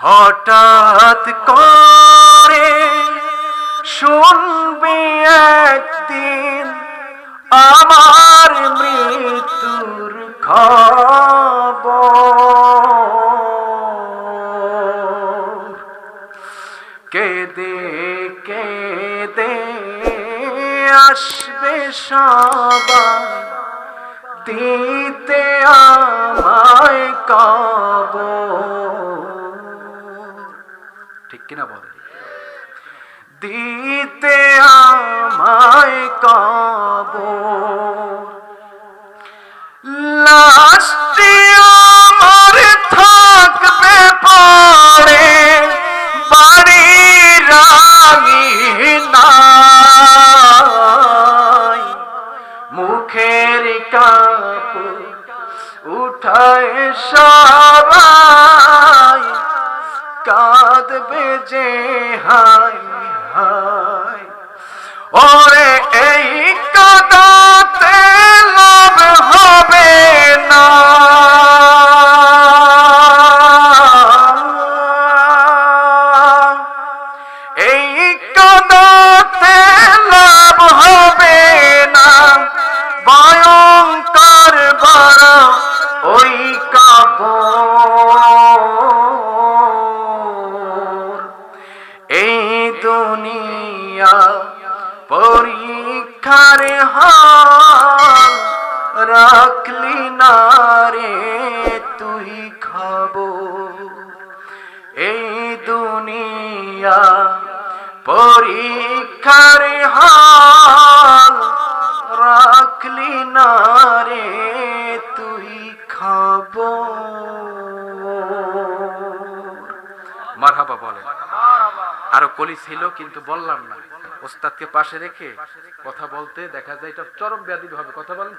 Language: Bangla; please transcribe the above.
হঠাৎ করে শুনবি একদিন আমার মৃত্যুর খবর। কেঁদে কেঁদে আসবে সবাই, দিতে আমায় কব ঠিক কিনা বলে দিতে আমায় কব লাস্টে আমার থাকবে পড়ে বাড়ির রাঙিনায়। মুখের কাপ উঠায় সবাই যে হাই হাই ওরে এই কাদাতে লাভ হবে না। এই কাদাতে লাভ হবে দুনিয়া পরীক্ষার হাল রাখলি না রে তুই খবর। এই দুনিয়া পরীক্ষার হাল রাখলি না রে তুই খবর। মারহাবা বলেন আরও কলি ছিল, কিন্তু বললাম না। ওস্তাদকে পাশে রেখে কথা বলতে দেখা যায় এটা চরম ব্যাধি হবে কথা বলেন